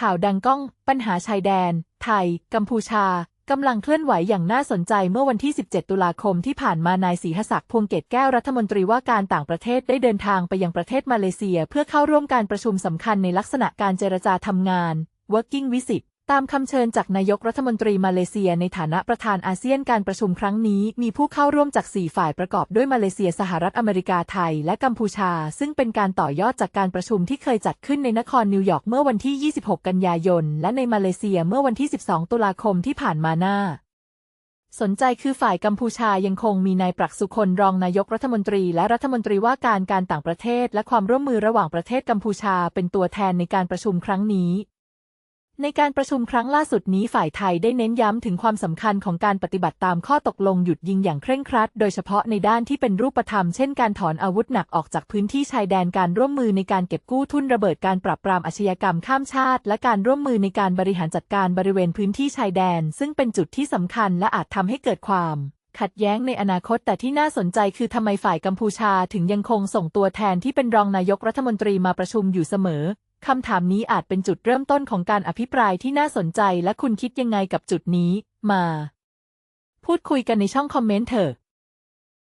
ข่าวดังก้อง ปัญหาชายแดน ไทย กัมพูชากำลังเคลื่อนไหวอย่างน่าสนใจเมื่อวันที่ 17 ตุลาคมที่ผ่านมานายศรีหศักดิ์พวงเกตแก้วรัฐมนตรีว่าการต่างประเทศได้เดินทางไปยังประเทศมาเลเซีย เพื่อเข้าร่วมการประชุมสำคัญในลักษณะการเจรจาทำงาน Working Visit ตามคำเชิญจากนายกรัฐมนตรีมาเลเซียในฐานะประธานอาเซียนการประชุมครั้งนี้ มีผู้เข้าร่วมจาก 4 ฝ่ายประกอบด้วยมาเลเซียสหรัฐอเมริกาไทย และกัมพูชา ซึ่งเป็นการต่อยอดจากการประชุมที่เคยจัดขึ้นในนครนิวยอร์กเมื่อวันที่ 26 กันยายน และในมาเลเซียเมื่อวันที่ 12 ตุลาคมที่ผ่านมาหน้าสนใจคือฝ่ายกัมพูชายังคงมีนายปรักสุคนรองนายกรัฐมนตรีและรัฐมนตรีว่าการการต่างประเทศ และความร่วมมือระหว่างประเทศกัมพูชาเป็นตัวแทนในการประชุมครั้งนี้ ในการประชุมครั้งล่าสุดนี้ฝ่ายไทยได้เน้นย้ำถึงความสำคัญของการปฏิบัติตามข้อตกลงหยุดยิงอย่างเคร่งครัด โดยเฉพาะในด้านที่เป็นรูปธรรม เช่นการถอนอาวุธหนักออกจากพื้นที่ชายแดนการร่วมมือในการเก็บกู้ทุนระเบิดการปราบปรามอาชญากรรมข้ามชาติ และการร่วมมือในการบริหารจัดการบริเวณพื้นที่ชายแดน ซึ่งเป็นจุดที่สำคัญและอาจทำให้เกิดความ ขัดแย้งในอนาคตแต่ที่น่าสนใจคือทำไมฝ่ายกัมพูชาถึงยังคงส่งตัวแทนที่เป็นรองนายกรัฐมนตรีมาประชุมอยู่เสมอคำถามนี้อาจเป็นจุดเริ่มต้นของการอภิปรายที่น่าสนใจและคุณคิดยังไงกับจุดนี้ มา พูดคุยกันในช่องคอมเมนต์เถอะ